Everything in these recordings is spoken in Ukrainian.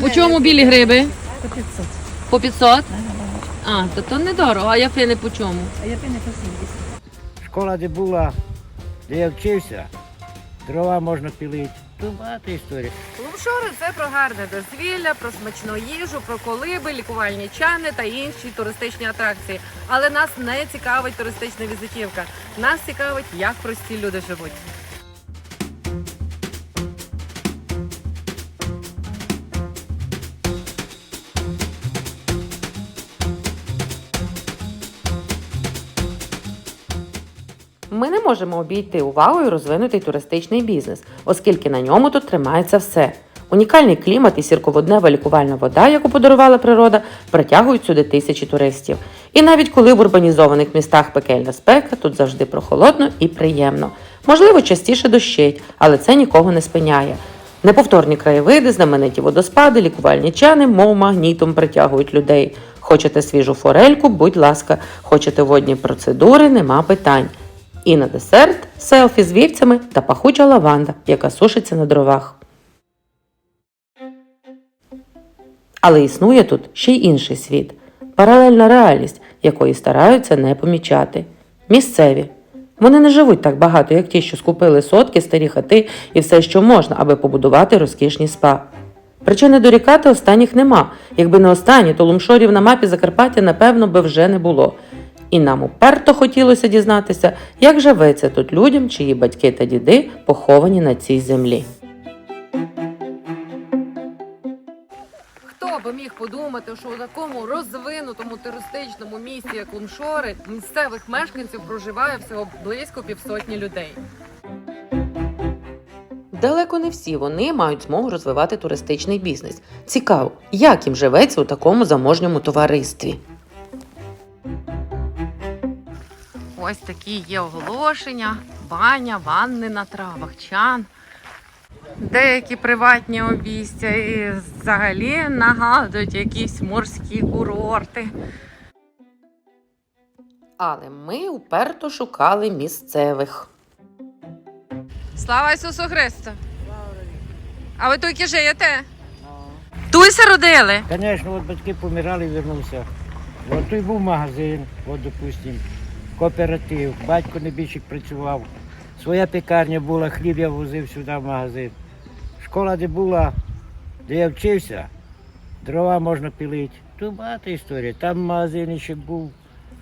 по чому білі гриби? По 500. По 500? А, то то недорого, а яфини по чому? А я пине по 70. Школа, де була, де я вчився, дрова можна пилити. Тут багато історій. Лумшори це про гарне дозвілля, про смачну їжу, про колиби, лікувальні чани та інші туристичні атракції. Але нас не цікавить туристична візитівка. Нас цікавить, як прості люди живуть. Ми не можемо обійти увагою розвинутий туристичний бізнес, оскільки на ньому тут тримається все. Унікальний клімат і сірководнева лікувальна вода, яку подарувала природа, притягують сюди тисячі туристів. І навіть коли в урбанізованих містах пекельна спека, тут завжди прохолодно і приємно. Можливо, частіше дощить, але це нікого не спиняє. Неповторні краєвиди, знамениті водоспади, лікувальні чани, мов магнітом притягують людей. Хочете свіжу форельку, будь ласка, хочете водні процедури, нема питань. І на десерт селфі з вівцями та пахуча лаванда, яка сушиться на дровах. Але існує тут ще й інший світ паралельна реальність, якої стараються не помічати. Місцеві. Вони не живуть так багато, як ті, що скупили сотки, старі хати і все, що можна, аби побудувати розкішні спа. Причини дорікати останніх нема. Якби не останні, то лумшорів на мапі Закарпаття, напевно, би вже не було. І нам уперто хотілося дізнатися, як живеться тут людям, чиї батьки та діди поховані на цій землі. Хто би міг подумати, що у такому розвинутому туристичному місті, як Лумшори, місцевих мешканців проживає всього близько півсотні людей. Далеко не всі вони мають змогу розвивати туристичний бізнес. Цікаво, як їм живеться у такому заможньому товаристві. Ось такі є оголошення: баня, ванни на травах, чан. Деякі приватні обійстя і взагалі нагадують якісь морські курорти. Але ми уперто шукали місцевих. Слава Ісусу Христу! А ви тут живете? Туйся родили? Звісно, от батьки помирали, вернувся. От той був магазин, от, допустим, кооператив, батько небіжчик працював. Своя пекарня була, хліб я возив сюди в магазин. Школа, де була, де я вчився, дрова можна пилити. Тут багато історій. Там магазин ще був,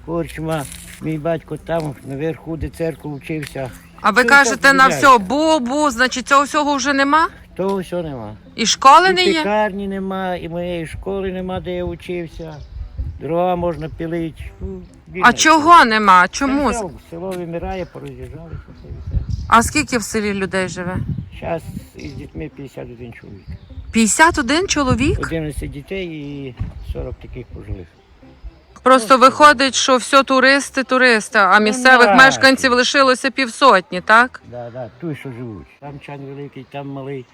корчма. Мій батько там наверху, де церкву вчився. А ви Це кажете так на відрізняється. все бу-бу, значить цього всього вже нема? Того всього нема. І школи не І є? пекарні нема, і моєї школи нема, де я вчився. Дрова можна пилити. Ну, А чого нема? Чому? Все, Село вимирає, пороз'їжджалися. А скільки в селі людей живе? Зараз із дітьми 51 чоловік. 51 чоловік? 11 дітей і 40 таких пожилих. Просто виходить, що все туристи, туристи, а місцевих мешканців лишилося півсотні, так? Да, да, той, що живуть. Там чан великий, там малий.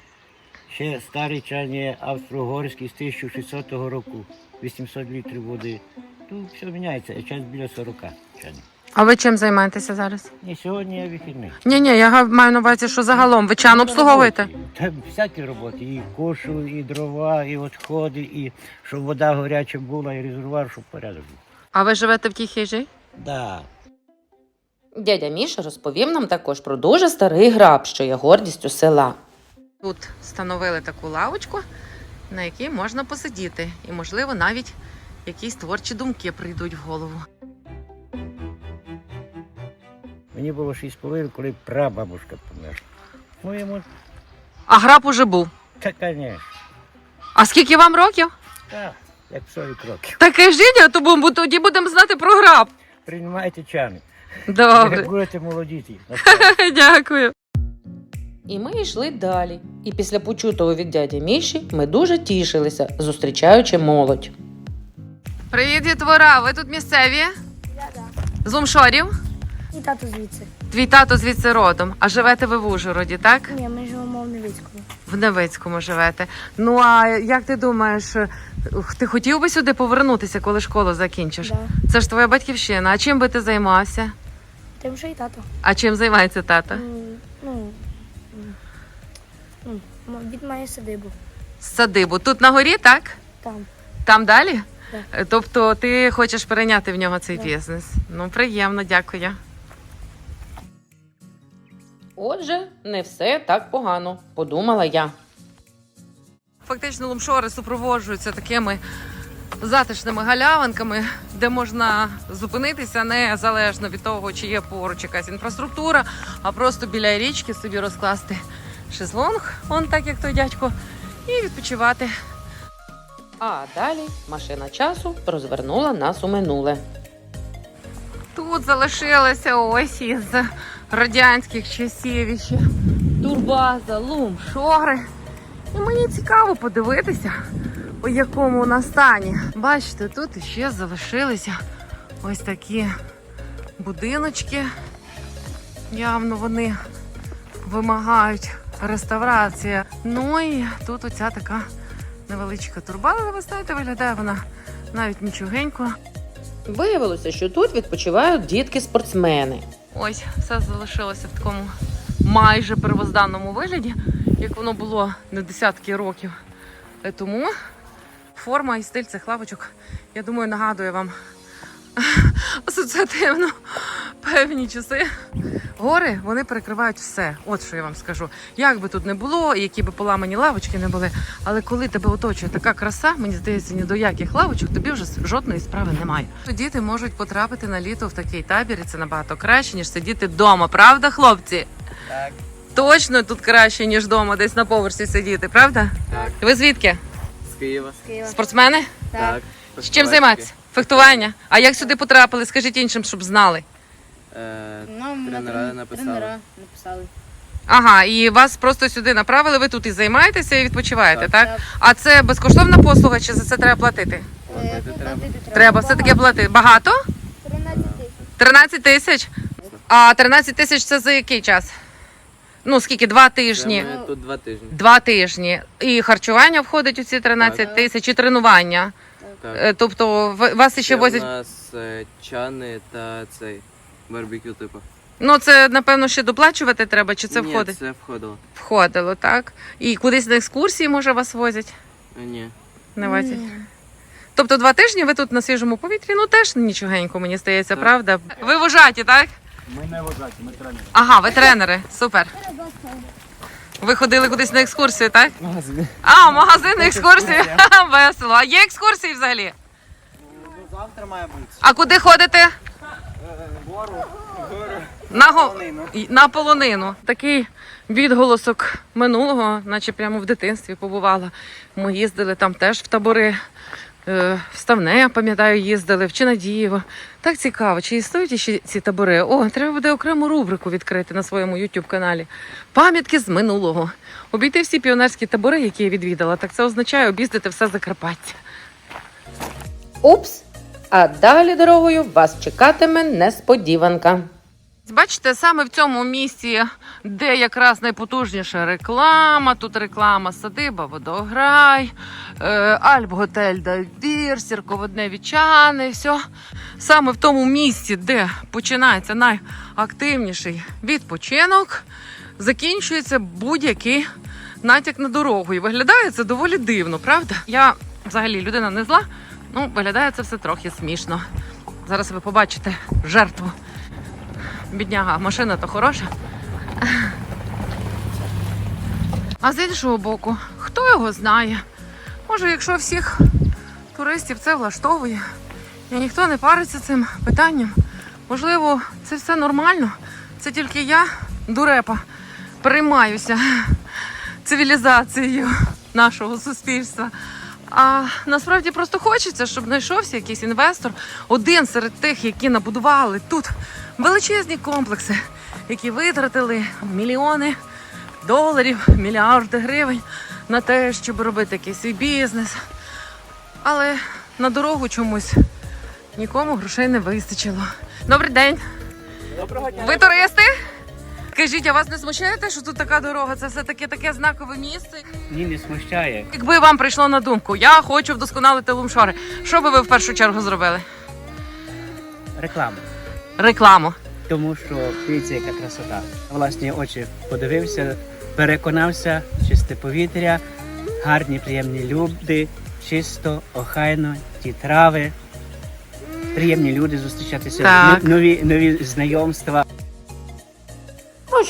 Ще старий чан є австро-угорський з 1600 року. 800 літрів води. Тут все міняється, а час біля 40 чанів. А ви чим займаєтеся зараз? І сьогодні я вихідний. Ні, ні, я га- маю на увазі, що загалом ви чан обслуговуєте? Там всякі роботи. І кошу, і дрова, і відходи, і щоб вода гаряча була, і резервуар, щоб порядок був. А ви живете в тій хижі? Да. Дядя Міша розповів нам також про дуже старий граб, що є гордістю села. Тут встановили таку лавочку, на якій можна посидіти, і, можливо, навіть якісь творчі думки прийдуть в голову. Мені було 6,5, коли прабабушка померла. Ну, йому, А граб уже був. та, звісно, А скільки вам років? так, як 40 років. Так кажіть, а то бу- бо тоді будемо знати про граб. Приймайте чани. Добре. Як будете молоді. Дякую. І ми йшли далі. І після почутого від дяді Міші ми дуже тішилися, зустрічаючи молодь. Привіт, дітвора! Ви тут місцеві? З Лумшорів? І тато звідси. Твій тато звідси родом. А живете ви в Ужгороді, так? Ні, ми живемо в Невицькому. В Невицькому живете. Ну а як ти думаєш, е, ти хотів би сюди повернутися, коли школу закінчиш? Да. Це ж твоя батьківщина. А чим би ти займався? Тим, що і тато. А чим займається тато? Ну, м, м, він має садибу. садибу. Тут на горі, так? Там. Там далі? Так. Е, Тобто ти хочеш перейняти в нього цей Так. бізнес. Ну, приємно, дякую. Отже, не все так погано, подумала я. Фактично, лумшори супроводжуються такими затишними галявинками, де можна зупинитися незалежно від того, чи є поруч якась інфраструктура, а просто біля річки собі розкласти шезлонг, он так як той дядько, і відпочивати. А далі машина часу розвернула нас у минуле. Тут залишилася ось із радянських часів ще турбаза, лум, шори. І мені цікаво подивитися, у якому вона стані. Бачите, тут ще залишилися ось такі будиночки. Явно вони вимагають реставрації. Ну і тут оця така невеличка турбаза, ви знаєте, виглядає вона навіть нічогенько. Виявилося, що тут відпочивають дітки-спортсмени. Ось все залишилося в такому майже первозданному вигляді, як воно було не десятки років тому. Форма і стиль цих лавочок, я думаю, нагадує вам асоціативно певні часи. Гори вони перекривають все. От що я вам скажу. Як би тут не було, які би поламані лавочки не були, але коли тебе оточує така краса, мені здається, ні до яких лавочок тобі вже жодної справи немає. Діти можуть потрапити на літо в такий табір, і це набагато краще, ніж сидіти вдома, правда, хлопці? Так. Точно тут краще, ніж вдома, десь на поверсі сидіти, правда? Так. Ви звідки? З Києва. З Києва. Спортсмени? Так. З чим займатися? Фехтування. А як сюди потрапили? Скажіть іншим, щоб знали. Е, Нам Тренера трен- написали. Тренера написали. Ага, і вас просто сюди направили, ви тут і займаєтеся, і відпочиваєте, так? Так. Так. А це безкоштовна послуга, чи за це треба платити? Платити Е, треба. Треба все таки платити. Багато? 13 тисяч. А 13 тисяч це за який час? Ну, скільки? Два тижні. Ми тут два тижні. Два тижні. І харчування входить у ці 13 Так. тисяч, і тренування. Так. Е, Тобто в- вас ще возять. У нас е, чани та цей барбекю, типу. Ну, це напевно ще доплачувати треба, чи це Ні, входить? це входило. Входило, так? І кудись на екскурсії, може, вас возять? Е, Ні. Не возять. Тобто два тижні ви тут на свіжому повітрі, ну теж нічогенько, мені здається, Так. правда? Ви вожаті, так? Ми не вважаті, ми тренери. Ага, ви тренери. Супер. Ви ходили кудись на екскурсію, так? Магазин. А, магазин. Ха, Весело. А є екскурсії взагалі? Завтра має бути. А куди ходите? Гору. На, го... на полонину. Такий відголосок минулого, наче прямо в дитинстві побувала. Ми їздили там теж в табори. Е, В Ставне, я пам'ятаю, їздили, в Чинадієво. Так цікаво, чи існують ще ці табори? О, треба буде окрему рубрику відкрити на своєму youtube каналі. Пам'ятки з минулого. Обійти всі піонерські табори, які я відвідала, так це означає об'їздити все Закарпаття. Упс! А далі дорогою вас чекатиме несподіванка. Бачите, саме в цьому місці, де якраз найпотужніша реклама. Тут реклама садиба, водограй, е, Альп-готель Давір, сірководневі чани, все. Саме в тому місці, де починається найактивніший відпочинок, закінчується будь-який натяк на дорогу. І виглядає це доволі дивно, правда? Я взагалі людина не зла, ну виглядає це все трохи смішно. Зараз ви побачите жертву. Бідняга, машина то хороша. А з іншого боку, хто його знає? Може, якщо всіх туристів це влаштовує, і ніхто не париться цим питанням, можливо, це все нормально. Це тільки я, дурепа, переймаюся цивілізацією нашого суспільства. А насправді просто хочеться, щоб знайшовся якийсь інвестор, один серед тих, які набудували тут величезні комплекси, які витратили мільйони доларів, мільярди гривень на те, щоб робити якийсь свій бізнес. Але на дорогу чомусь нікому грошей не вистачило. Добрий день. Доброго дня. Ви туристи? Скажіть, а вас не смущає те, що тут така дорога? Це все таки таке знакове місце. Ні, не смущає. Якби вам прийшло на думку, я хочу вдосконалити лумшори. Що би ви в першу чергу зробили? Реклама. Рекламу. Тому що дивіться, яка красота. Власні очі подивився, переконався, чисте повітря, гарні, приємні люди, чисто, охайно, ті трави. Приємні люди зустрічатися, Так. нові, нові знайомства.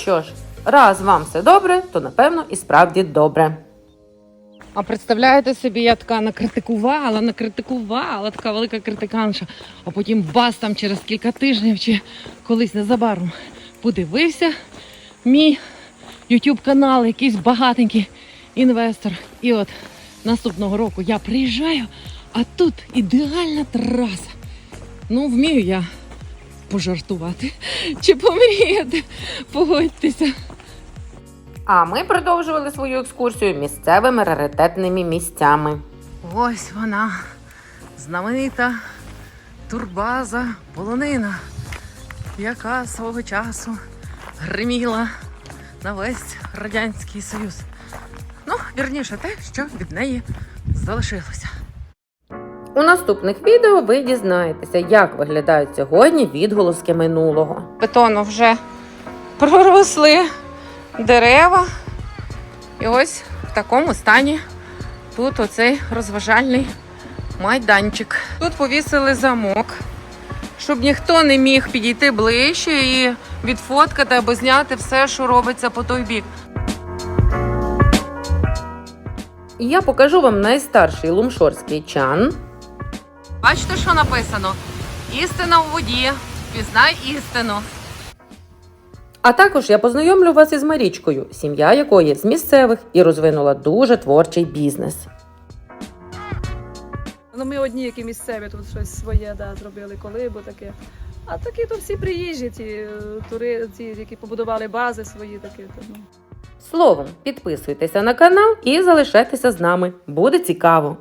Що ж, раз вам все добре, то напевно і справді добре. А представляєте собі, я така накритикувала, накритикувала, така велика критиканша. А потім бас там через кілька тижнів чи колись незабаром подивився мій YouTube канал, якийсь багатенький інвестор. І от наступного року я приїжджаю, а тут ідеальна траса. Ну, вмію я пожартувати чи помріяти. Погодьтеся. А ми продовжували свою екскурсію місцевими раритетними місцями. Ось вона, знаменита турбаза полонина, яка свого часу гриміла на весь Радянський Союз. Ну, вірніше, те, що від неї залишилося. У наступних відео ви дізнаєтеся, як виглядають сьогодні відголоски минулого. Бетону вже проросли дерева. І ось в такому стані тут оцей розважальний майданчик. Тут повісили замок, щоб ніхто не міг підійти ближче і відфоткати або зняти все, що робиться по той бік. І я покажу вам найстарший лумшорський чан. Бачите, що написано? Істина у воді, пізнай істину. А також я познайомлю вас із Марічкою, сім'я якої з місцевих і розвинула дуже творчий бізнес. Ну, ми одні, які місцеві, тут щось своє да, зробили колибу таке. А такі то всі приїжджі, ті е, тури, ті, які побудували бази свої такі. То, ну. Словом, підписуйтеся на канал і залишайтеся з нами. Буде цікаво.